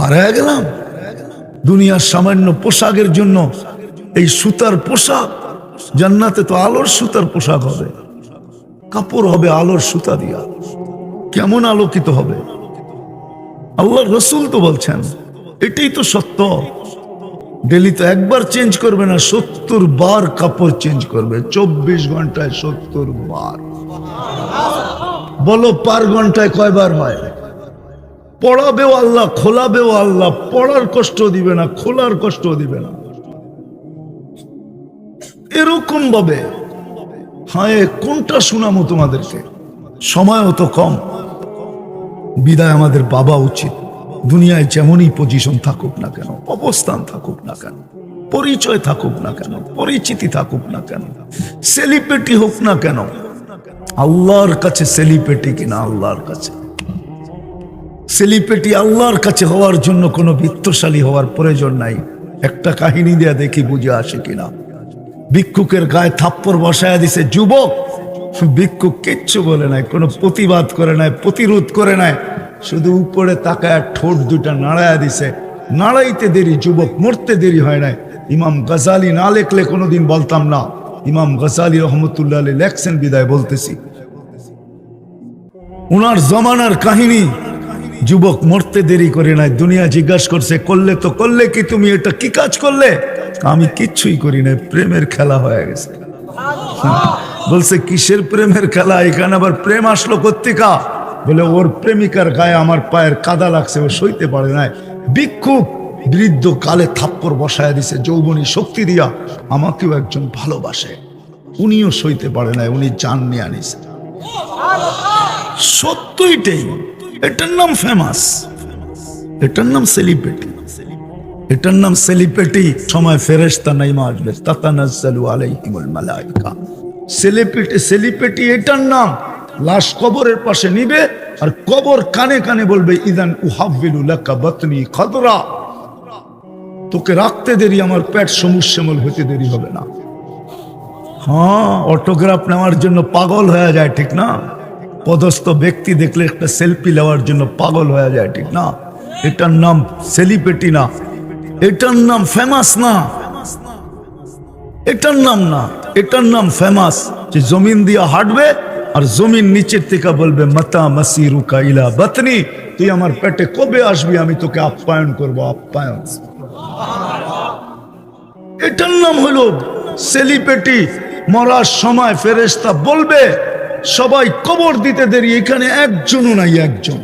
হারায় গেলাম। দুনিয়ার সামান্য পোশাকের জন্য এই সুতার পোশাক, জান্নাতে তো আলোর সুতার পোশাক হবে। কাপড় হবে আলোর সুতা দিয়া। কেমন আলোকিত হবে? আল্লাহ রসুল তো বলছেন, এটাই তো সত্য। ডেলি তো একবার চেঞ্জ করবে না, সত্তর বার কাপড় চেঞ্জ করবে। চব্বিশ ঘন্টায় সত্তর বার। বলো পার ঘন্টায় কয়বার হয়? পড়াবেও আল্লাহ, খোলাবেও আল্লাহ, পড়ার কষ্ট দিবে না, খোলার কষ্ট দিবে না। এরকম ভাবে হ্যাঁ কোনটা শোনামো তোমাদেরকে? সময়ও তো কম। বিদায় আমাদের বাবা উচিত। দুনিয়ায় যেমনই পজিশন থাকুক না কেন, অবস্থান থাকুক না কেন, পরিচয় থাকুক না কেন, পরিচিতি থাকুক না কেন সেলিব্রিটি হোক না কেন, আল্লাহর কাছে সেলিব্রিটি কিনা, আল্লাহর কাছে। সেলিব্রিটি আল্লাহর কাছে হওয়ার জন্য কোনো বিত্তশালী হওয়ার প্রয়োজন নাই। একটা কাহিনী দেয়া দেখি বুঝে আসে কিনা। ভিক্ষুকের গায়ে থাপ্পড় বসায় দিছে, যুবক, ভিক্ষুক কিচ্ছু বলে নাই, কোনো প্রতিবাদ করে নাই, প্রতিরোধ করে নাই, শুধু উপরে তাকায় ঠোঁট দুটা নাড়ায়া দিছে। নাড়াইতে দেরি, যুবক, মরতে দেরি হয় নাই। ইমাম গজালি না লেখলে কোনোদিন বলতাম না। ইমাম গজালি রহমতুল্লাহ আলী লেখছেন, বিদায় বলতেছি। উনার জমানার কাহিনী যুবক মরতে দেরি করে নাই, দুনিয়া জিজ্ঞাসা করছে, করলে তো করলে কি তুমি এটা কি কাজ করলে? আমি কিচ্ছুই করি নাই, প্রেমের খেলা হয়ে গেছে। বলছে, কিসের প্রেমের খেলা? এখানে আবার প্রেম আসলো কর্তিকা বলে, ওর প্রেমিকার গায়ে আমার পায়ের কাদা লাগছে, ও সইতে পারে নাই। ভিক্ষুক বৃদ্ধ কালে থাপ্পড় বসায় দিছে, যৌবনী শক্তি দিয়া আমাকেও একজন ভালোবাসে। উনিও সইতে পারে নাই, উনি জান নিয়ে আনিছে। সত্যইটাই। এটার নাম ফেমাস এটার নাম সেলিব্রিটি এটার নাম সেলিব্রিটি সময় ফেরেশতা নাইমা আসবে। তাতানাজ্জালু আলাইহিমুল মালাইকা। সেলিব্রিটি সেলিব্রিটি এটার নাম লাশ কবরের পাশে নিবে আর কবর কানে কানে বলবে, ইদান উহাব্বিলু লাকা বাতনি খাদরা। তোকে রাখতে দেরি, আমার পেট সমুশ্যামল হতে দেরি হবে না। হ্যাঁ অটোগ্রাফ নেওয়ার জন্য পাগল হয়ে যায়, ঠিক না? পদস্থ ব্যক্তি দেখলে একটা সেলফি নেওয়ার জন্য পাগল হয়ে যায়, ঠিক না? এটার নাম সেলিব্রিটি না। এটার নাম ফেমাস না। এটার নাম না। এটার নাম ফেমাস যে জমিন দিয়ে হাঁটবে আর জমিন নিচের থেকে বলবে, মাতা মাসি রুকা ইলা বাতনি। তুই আমার পেটে কবে আসবি? আমি তোকে আপ্যায়ন করব, আপ্যায়ন। এটার নাম হলো সেলিপেটি মরার সময় ফেরেশতা বলবে সবাই কবর দিতে দেরি, এখানে একজনও নাই, একজন।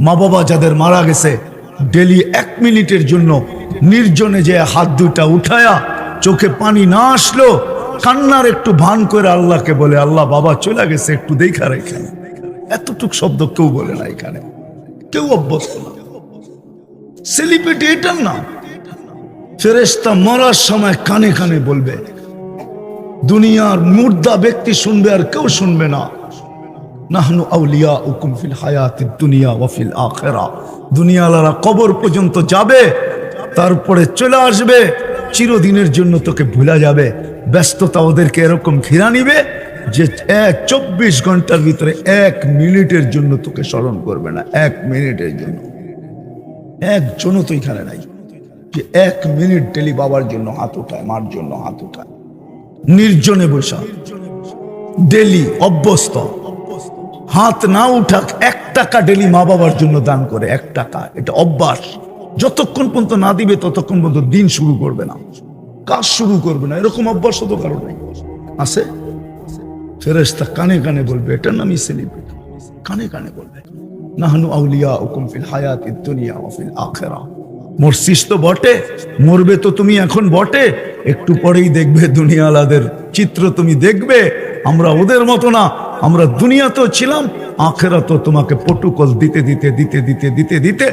মা বাবা যাদের মারা গেছে, ডেলি এক মিনিটের জন্য নির্জনে যে হাত দুটা উঠায়া চোখে পানি না আসলো, কান্নার একটু ভান করে আল্লাহকে বলে, আল্লাহ বাবা চলে গেছে, একটু দেখার এখানে। এতটুক শব্দ কেউ বলে না এখানে। কেউ অভ্যস্ত না। সেলিব্রিটি এটার নাম। ফেরেস্তা মরার সময় কানে কানে বলবে দুনিয়ার মুর্দা ব্যক্তি শুনবে আর কেউ শুনবে না। নাহনু আউলিয়া উকুম ফিল হায়াতি দুনিয়া ওয়াফিল আখেরা। দুনিয়ালারা কবর পর্যন্ত যাবে, তারপরে চলে আসবে, চিরদিনের জন্য তোকে ভুলা যাবে। ব্যস্ততা ওদেরকে এরকম ঘিরা নিবে যে এক চব্বিশ ঘণ্টার ভিতরে এক মিনিটের জন্য তোকে স্মরণ করবে না, এক মিনিটের জন্য। একজনও তো এখানে নাই যে এক মিনিট ডেলি বাবার জন্য হাত উঠায়, মার জন্য হাত উঠায়। নির্জনে বসা। ডেলি অভ্যস্ত। হাত না উঠাক এক টাকা ডেলি মা বাবার জন্য দান করে, এক টাকা। এটা অভ্যাস। যতক্ষণ পর্যন্ত না দিবে, ততক্ষণ পর্যন্ত দিন শুরু করবে না। কাজ শুরু করবে না। এরকম অভ্যাস তো কারও নাই। আছে? ফেরেস্তা কানে কানে বলবে, এটার নামই সেলিব্রিটি কানে কানে বলবে, নাহনু আউলিয়া হুকুম ফিল হায়াতি দুনিয়া ফিল আখিরা। মরছিস তো বটে, মরবে তো তুমি এখন বটে। একটু পরেই দেখবে দুনিয়ালাদের চিত্র তুমি দেখবে। আমরা ওদের মতো না, আমরা দুনিয়াতেও ছিলাম আখেরা তো তোমাকে পটুকল দিতে দিতে দিতে দিতে দিতে দিতে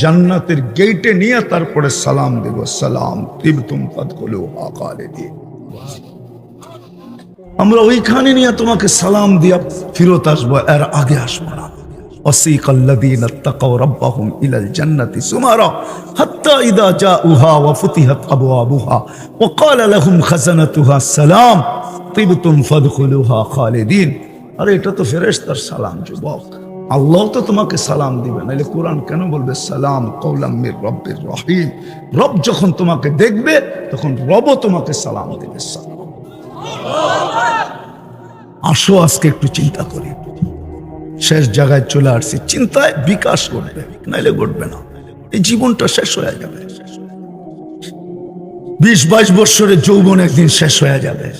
জান্নাতের গেইটে নিয়ে তারপরে সালাম দেব। সালাম, তিবতুম ফাদখুলু আকালে দিয়ে আমরা ওইখানে নিয়ে তোমাকে সালাম দিয়া ফিরত আসব এর আগে আসব না। وسيق الذين اتقوا ربهم إلى الجنة سمرا حتى إذا جاءوها وفتحت أبوابها وقال لهم خزنتها السلام طبتم فادخلوها خالدين আরে এটা তো ফেরেশতার সালাম যুবক আল্লাহ তো তোমাকে সালাম দিবে নাহলে কোরআন কেন বলবে সালাম কৌলাম মির রব্বির রহিম রব যখন তোমাকে দেখবে তখন রবও তোমাকে সালাম দেবে সালাম আসো আজকে একটু চিন্তা করি শেষ জায়গায় চলে আসছি। চিন্তায় বিকাশ ঘটবে, নাইলে ঘটবে না। এই জীবনটা শেষ হয়ে যাবে। বিশ বাইশ বৎসরের যৌবন একদিন শেষ হয়ে যাবে।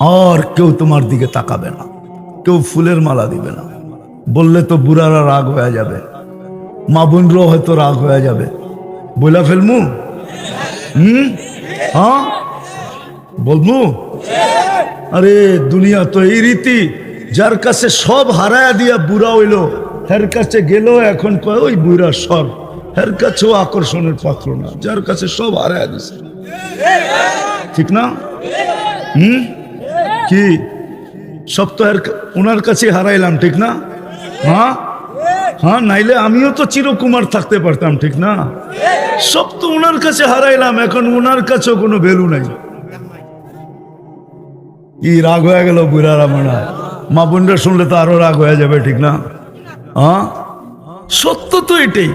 আর কেউ তোমার দিকে তাকাবে না। কেউ ফুলের মালা দিবে না। বললে তো বুড়ারা রাগ হয়ে যাবে। মা বোনরাও হয়তো রাগ হয়ে যাবে। বইলা ফেলমু? হুম? হ্যাঁ? বলমু? আরে, দুনিয়া তো এই রীতি। যার কাছে সব হারায়া দিয়া বুড়া হইল, হের কাছে গেল, এখন কয়, ওই বুড়া সর হের কাছেও আকর্ষণের পাত্র না, যার কাছে সব হারায়া দিছে। ঠিক না? হুম? কি? সব তো ওনার কাছে হারাইলাম, ঠিক না? হ্যাঁ? হ্যাঁ নাইলে আমিও তো চিরকুমার থাকতে পারতাম, ঠিক না? সব তো ওনার কাছে হারাইলাম, এখন ওনার কাছেও কোনো ভ্যালু নাই। কি রাগ হয়ে গেল বুড়ারা মানা মা বোনরা শুনলে তো আরও রাগ হয়ে যাবে, ঠিক না? হ্যাঁ সত্য তো এটাই।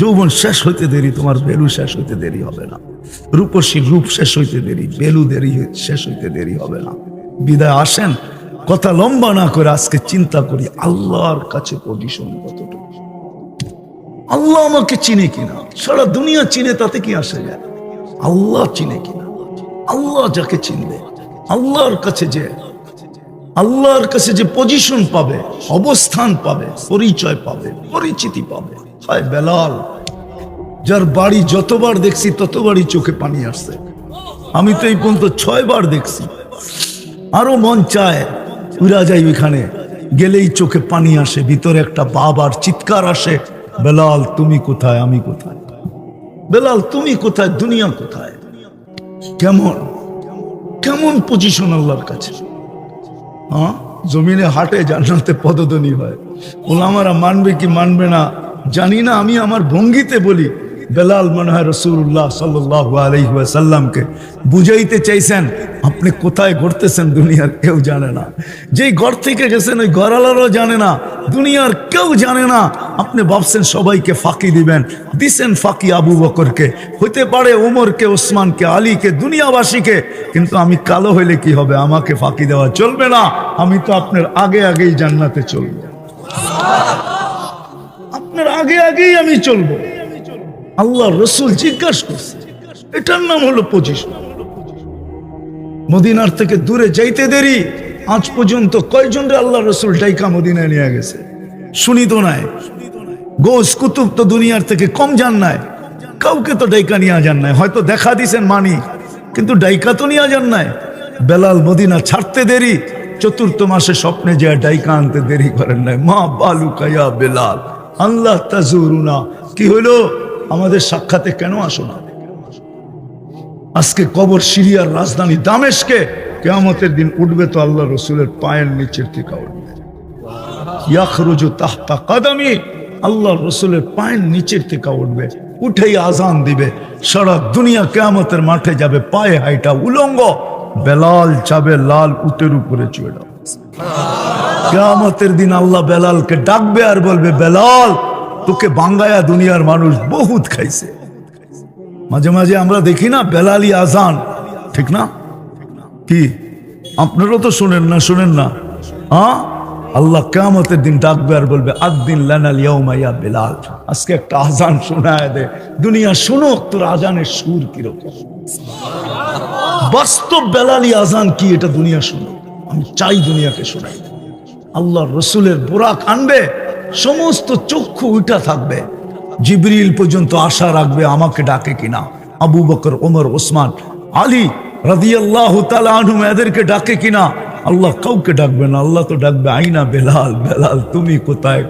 যৌবন শেষ হইতে দেরি, তোমার বেলু শেষ হইতে দেরি হবে না। রূপসী রূপ শেষ হইতে দেরি, বেলু দেরি শেষ হইতে দেরি হবে না। বিদায় আসেন, কথা লম্বা না করে আজকে চিন্তা করি, আল্লাহর কাছে পজিশন কতটুকু। আল্লাহ আমাকে চিনে কিনা? সারা দুনিয়া চিনে, তাতে কি আসে যায়? আল্লাহ চিনে কিনা? আল্লাহ যাকে চিনবে, আল্লাহর কাছে যে আল্লাহর কাছে যে পজিশন পাবে, অবস্থান পাবে, পরিচয় পাবে, পরিচিতি পাবে। হায় বেলাল, যার বাড়ি যতবার দেখছি, ততবারই চোখে পানি আসছে। আমি তো এই পর্যন্ত ছয় বার দেখছি। আরও মন চায়, উড়া যাই ওইখানে। গেলেই চোখে পানি আসে, ভিতরে একটা বাবার চিৎকার আসে, বেলাল, তুমি কোথায়? আমি কোথায়? বেলাল, তুমি কোথায়? দুনিয়া কোথায়? কেমন? কেমন পজিশন আল্লাহর কাছে? হ্যাঁ জমিনে হাটে জান্নাতে পদধ্বনি হয়। ওলামারা মানবে কি মানবে না? জানি না, আমি আমার ভঙ্গিতে বলি। বেলাল মনে হয় রসুল্লাহ সাল্লাহ আলহিহাসাল্লামকে বুঝাইতে চাইছেন, আপনি কোথায় ঘুরতেছেন দুনিয়ার কেউ জানে না। যেই ঘর থেকে গেছেন ওই ঘরালারও জানে না, দুনিয়ার কেউ জানে না। আপনি ভাবছেন সবাইকে ফাঁকি দিবেন। দিছেন ফাঁকি আবু বকরকে। হইতে পারে ওমরকে ওসমানকে, আলীকে, দুনিয়াবাসীকে, কিন্তু আমি কালো হইলে কি হবে? আমাকে ফাঁকি দেওয়া চলবে না। আমি তো আপনার আগে আগেই জান্নাতে চলবো। আপনার আগে আগেই আমি চলবো। আল্লাহ রসুল জিজ্ঞাসা করছে, এটার নাম হলো পজিশন মদিনার থেকে দূরে যাইতে দেরি, আজ পর্যন্ত কয়জন রে আল্লাহ রসুল ডাইকা মদিনায় নিয়ে গেছে? শুনি তো নাই। গোস কুতুব তো দুনিয়ার থেকে কম যান নাই। কাউকে তো ডাইকা নিয়ে যান নাই। হয়তো দেখা দিছেন মানি, কিন্তু ডাইকা তো নিয়ে যান নাই। বেলাল মদিনা ছাড়তে দেরি, চতুর্থ মাসে স্বপ্নে যে ডাইকা আনতে দেরি করেন নাই। মা বালু কায়া বেলাল, আল্লাহ তাজুরুনা। কি হইল? আমাদের সাক্ষাতে কেন আসো না? আজকে কবর সিরিয়ার রাজধানী দামেশকে কেয়ামতের দিন উঠবে তো আল্লাহ রসুলের পায়ের নিচের থেকে উঠবে ইয়াখরুজু তাহতা কাদামি, আল্লাহ রসুলের পায়ের নিচের থেকে উঠবে। উঠেই আজান দিবে। সারা দুনিয়া কেয়ামতের মাঠে যাবে, পায়ে হাইটা উলঙ্গ। বেলাল যাবে লাল উটের উপরে চড়ে কেয়ামতের দিন আল্লাহ বেলালকে ডাকবে আর বলবে, বেলাল তোকে বাঙ্গায়া দুনিয়ার মানুষ বহুত খাইছে। মাঝে মাঝে আমরা দেখি না, বেলালি আজান। ঠিক না? কি? আপনারও তো শোনেন না শোনেন না। হ্যাঁ? আল্লাহ কেমতের দিন ডাকবে আর বলবে আদিন লানাল ইয়াউমাইয়া বেলাল। আজকে একটা আজান শোনায় দে। দুনিয়া শুনো তোর আজানের সুর কীরকম। বাস্তব বেলালি আজান কি, এটা দুনিয়া শুনো আমি চাই দুনিয়াকে শোনাই আল্লাহ রসুলের বোরাক আনবে সমস্ত চক্ষু উঠা থাকবে। জিবরিল পর্যন্ত আশা রাখবে আমাকে ডাকে কিনা। আবু বকর, ওমর, ওসমান, আলী রাদিয়াল্লাহু তাআলা আনহুম এদেরকে ডাকে কিনা? আল্লাহ কাউকে ডাকবে না, আল্লাহ তো ডাকবে, আইনা বেলাল বেলাল, তুমি কোথায়?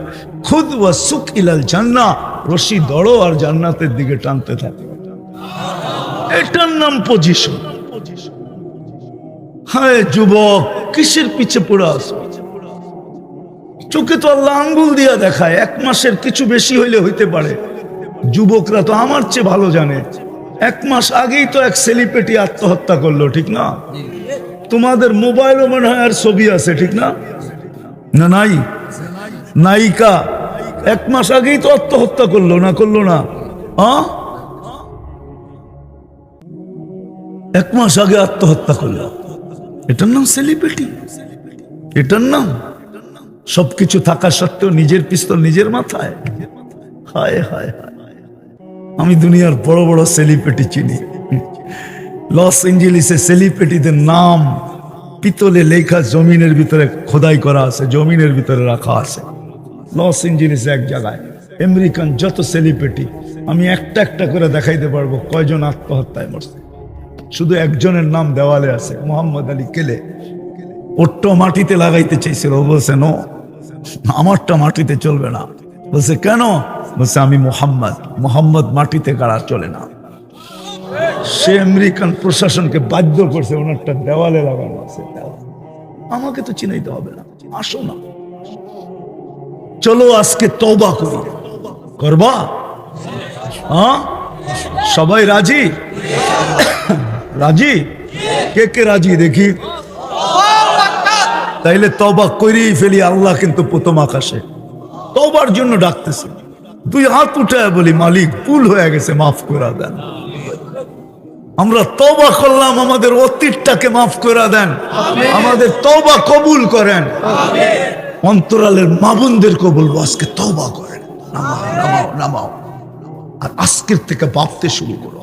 খুদ ওয়া সুখ ইলাল জান্না রশি দড়ো আর জান্নাতের দিকে টানতে থাকে। এটার নাম পজিশন হ্যাঁ যুবক, কিসের পিছে পড়ে আসো চোখে তো আল্লাহ আঙ্গুল দিয়া দেখায়, এক মাসের কিছু বেশি হইলে হইতে পারে। যুবকরা তো আমার চেয়ে ভালো জানে। এক মাস আগেই তো এক সেলিব্রিটি আত্মহত্যা করল, ঠিক না? তোমাদের মোবাইলও মনে হয় আর ছবি আছে, ঠিক না? না, নাই? নায়িকা। এক মাস আগেই তো আত্মহত্যা করল, না করল না? এক মাস আগে আত্মহত্যা করল। এটার নাম সেলিব্রিটি এটার নাম? সবকিছু থাকা সত্ত্বেও নিজের পিস্তল নিজের মাথায়। হায় হায় আমি দুনিয়ার বড় বড় সেলিব্রিটি চিনি। লস এঞ্জেলিসে সেলিব্রিটিদের নাম পিতলে লেখা জমিনের ভিতরে খোদাই করা আছে, জমিনের ভিতরে রাখা আছে। লস এঞ্জেলিসে এক জায়গায়। আমেরিকান যত সেলিব্রিটি আমি একটা একটা করে দেখাইতে পারব কয়জন আত্মহত্যায় মরছে। শুধু একজনের নাম দেওয়ালে আছে, মোহাম্মদ আলী কেলে। ওরটা মাটিতে লাগাইতে চাইছিল বলছে, নো, আমারটা মাটিতে চলবে না। বলছে, কেন? বলছে, আমি মোহাম্মদ মোহাম্মদ মাটিতে গাড়া চলে না? সে আমেরিকান প্রশাসনকে বাধ্য করছে, ওনারটা দেওয়ালে লাগানো আছে আমাকে তো চিনাইতে হবে না, আসো না। চলো আজকে তওবা করি। করবা? হ্যাঁ? সবাই রাজি? রাজি? কে কে রাজি দেখি? তাইলে তবা করেই ফেলি আল্লাহ কিন্তু প্রথম আকাশে। তবার জন্য ডাকতেছে। দুই হাত উঠে বলি মালিক ভুল হয়ে গেছে মাফ করে দেন। আমরা তবা করলাম আমাদের অতীতটাকে মাফ করে দেন। আমাদের তবা কবুল করেন। অন্তরালের মাবুনদেরকে বলব আজকে তবা করেন। নামাও নামাও নামাও। আর আজকের থেকে ভাবতে শুরু করো।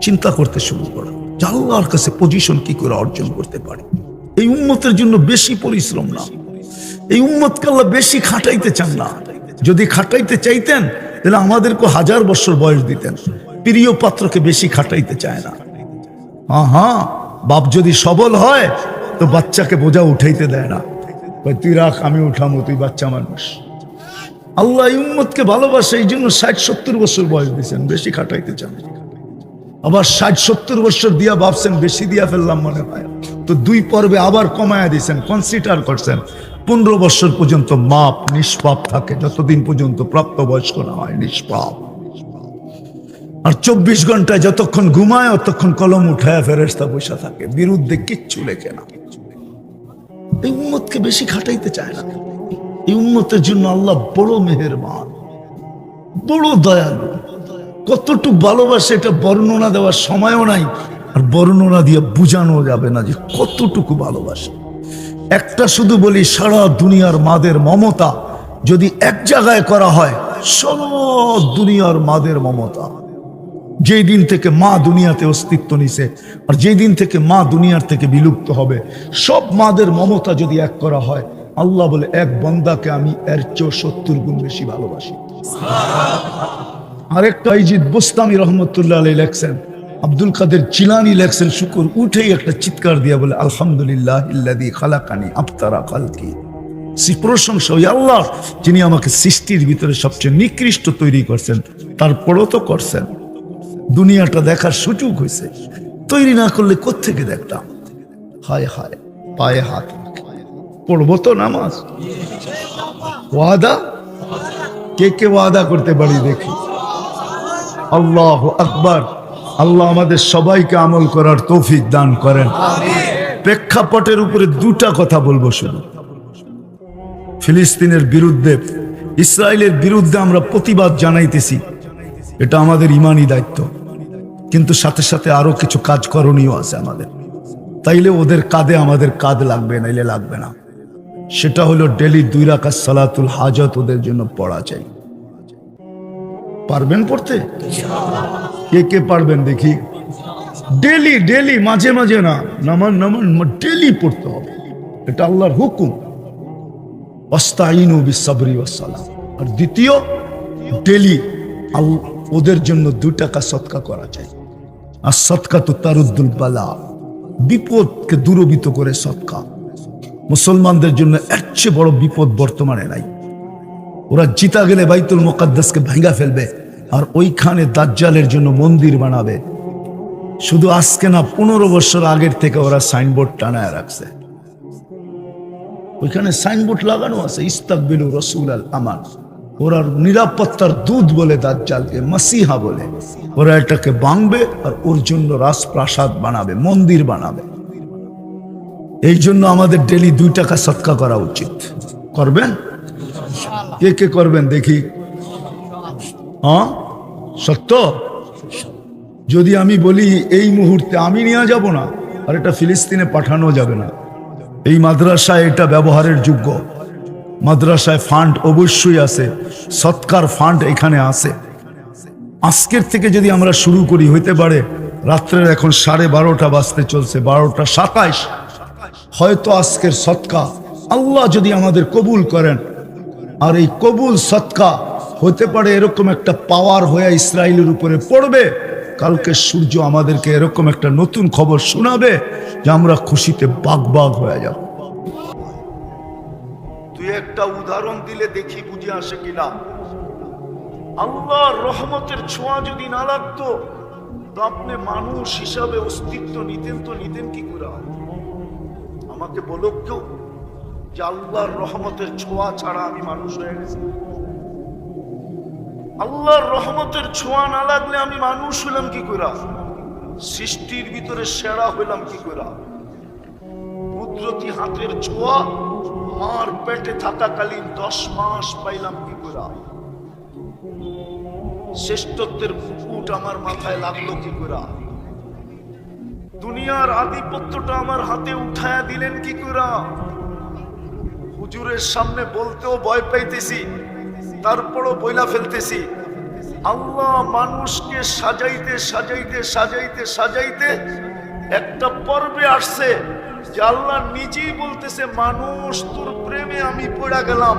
চিন্তা করতে শুরু করো আল্লাহর কাছে পজিশন কি করে অর্জন করতে পারে। এই উম্মতের জন্য বেশি পরিশ্রম না। এই উম্মতকে আল্লাহ বেশি খাটাইতে চান না। যদি খাটাইতে চাইতেন, তাহলে আমাদেরকে হাজার বছর বয়স দিতেন। প্রিয় পাত্রকে বেশি খাটাইতে চায় না। হ্যাঁ বাপ যদি সবল হয়, তো বাচ্চাকে বোঝা উঠাইতে দেয় না। তুই রাখ, আমি উঠামো, তুই বাচ্চা মানুষ। আল্লাহ উম্মতকে ভালোবাসে, এই জন্য ষাট সত্তর বছর বয়স দিয়েছেন, বেশি খাটাইতে চান। আবার ষাট, সত্তর বছর দিয়া ভাবছেন, বেশি দিয়া ফেললাম মনে হয়। তো দুই পর্বে আবার কমায়া দিয়েছেন কনসিডার করছেন। পনেরো বছর পর্যন্ত মাপ নিষ্পাপ থাকে, যতদিন পর্যন্ত প্রাপ্তবয়স্ক না হয়, নিষ্পাপ। আর চব্বিশ ঘন্টায় যতক্ষণ ঘুমায় ততক্ষণ কলম উঠায় ফেরেস্তা বসে থাকে, বিরুদ্ধে কিচ্ছু লেখে না। এই উম্মতকে বেশি খাটাইতে চায় না। এই উম্মতের জন্য আল্লাহ বড় মেহেরবান, বড় দয়ালু। কতটুক ভালোবাসে এটা বর্ণনা দেওয়ার সময়ও নাই, আর বর্ণনা দিয়ে বুঝানো যাবে না যে কতটুকু ভালোবাসে। একটা শুধু বলি, সারা দুনিয়ার মাদের মমতা যদি এক জায়গায় করা হয়, সব দুনিয়ার মাদের মমতা। যেই দিন থেকে মা দুনিয়াতে অস্তিত্ব নিছে, আর যেই দিন থেকে মা দুনিয়ার থেকে বিলুপ্ত হবে, সব মাদের মমতা যদি এক করা হয়, আল্লাহ বলে, এক বন্দাকে আমি এর চেয়েও সত্তর গুণ বেশি ভালোবাসি। আরেকটা ইজিদ বোস্তামি রহমতুল্লাহ আলী লেখছেন। আব্দুল কাদের চিলানি লেখছেন, শুকুর, উঠেই একটা চিৎকার দিয়া বলে, আলহামদুলিল্লাহ ইল্লাদি খালাকানি আফতারা খালকি। প্রশংসা, ওই যিনি আমাকে সৃষ্টির ভিতরে সবচেয়ে নিকৃষ্ট তৈরি করছেন, তারপরও তো করছেন। দুনিয়াটা দেখার সুযোগ হয়েছে তৈরি না করলে কোত্থেকে দেখতাম? হায় হায়, পায়ে হাত। পড়ব তো নামাজ। ওয়াদা? কে কে ওয়াদা করতে পারি দেখি। আল্লাহ আকবর। আল্লাহ আমাদের সবাইকে আমল করার তৌফিক দান করেন। প্রেক্ষাপটের উপরে দুটা কথা বলব শুধু। ফিলিস্তিনের বিরুদ্ধে, ইসরায়েলের বিরুদ্ধে আমরা প্রতিবাদ জানাইতেছি। এটা আমাদের ইমানই দায়িত্ব। কিন্তু সাথে সাথে আরও কিছু কাজ করণীয় আছে আমাদের। তাইলে ওদের কাঁধে আমাদের কাঁধ লাগবে, নাইলে লাগবে না। সেটা হলো ডেলি দুই রাকাত সালাতুল হাজত ওদের জন্য পড়া চাই। পারবেন পড়তে? কে কে পারবেন দেখি। ডেলি ডেলি, মাঝে মাঝে না নামান নামান ডেলি পড়তে হবে। এটা আল্লাহর হুকুম। অস্তাইনু বিসাবরি ওয়াসালাম আর দ্বিতীয়, ডেলি ওদের জন্য দু টাকা সৎকা করা যায়। আর সৎকা তো তারুদ্দুল বালা। বিপদকে দূরবিত করে সৎকা। মুসলমানদের জন্য এর চেয়ে বড় বিপদ বর্তমানে নাই। ওরা জিতা গেলে বাইতুল মোকাদ্দাসকে ভেঙ্গা ফেলবে আর ওইখানে দাজ্জালের জন্য মন্দির বানাবে। শুধু আজকে না, পনেরো বছর আগের থেকে ওরা সাইনবোর্ড টানায় রাখছে। ওইখানে সাইনবোর্ড লাগানো আছে, ইস্তাকবিলু রসুল আল আমান ওরা নিরাপত্তার দুধ বলে দাজ্জালকে, মাসিহা বলে। ওরা এটাকে বাংবে আর ওর জন্য রাজপ্রাসাদ বানাবে, মন্দির বানাবে। এই জন্য আমাদের ডেলি দুই টাকা সৎকা করা উচিত। করবেন? কে কে করবেন দেখি। হ্যাঁ? সত্য? যদি আমি বলি এই মুহূর্তে আমি নিয়ে যাব না, আর এটা ফিলিস্তিনে পাঠানো যাবে না। এই মাদ্রাসায় এটা ব্যবহারের যোগ্য। মাদ্রাসায় ফান্ড অবশ্যই আছে, সৎকার ফান্ড এখানে আছে। আজকের থেকে যদি আমরা শুরু করি, হইতে পারে রাত্রের এখন সাড়ে বারোটা বাজতে চলছে, বারোটা সাতাইশ। হয়তো আজকের সৎকা আল্লাহ যদি আমাদের কবুল করেন আর এই কবুল সৎকা হতে পারে এরকম একটা পাওয়ার হয়ে ইসরায়েলের উপরে পড়বে। কালকে সূর্য আমাদেরকে এরকম একটা নতুন খবর শোনাবে যে আমরা খুশিতে বাগ বাগ হয়ে যাব। তুই একটা উদাহরণ দিলে দেখি বুঝে আসে কিনা। আল্লাহর রহমতের ছোঁয়া যদি না লাগতো, তো আপনি মানুষ হিসাবে অস্তিত্ব নিতেন তো নিতেন কি করে? আমাকে বলো কেউ। যে আল্লাহর রহমতের ছোঁয়া ছাড়া আমি মানুষ হয়ে গেছি। আল্লাহর রহমতের ছোঁয়া না লাগলে আমি মানুষ হলাম কি করে সৃষ্টির ভিতরে সেরা হইলাম কি করে কুদরতি হাতের ছোঁয়া মার পেটে থাকাকালীন দশ মাস পাইলাম কি করে শ্রেষ্ঠত্বের মুকুট আমার মাথায় লাগল কি করে দুনিয়ার আধিপত্যটা আমার হাতে উঠায়া দিলেন কি করে হুজুরের সামনে বলতেও ভয় পাইতেছি, তারপরও বইলা ফেলতেছি। আল্লাহ মানুষকে সাজাইতে সাজাইতে সাজাইতে সাজাইতে একটা পর্বে আসছে যে আল্লাহ নিজেই বলতেছে, মানুষ তোর প্রেমে আমি পড়া গেলাম।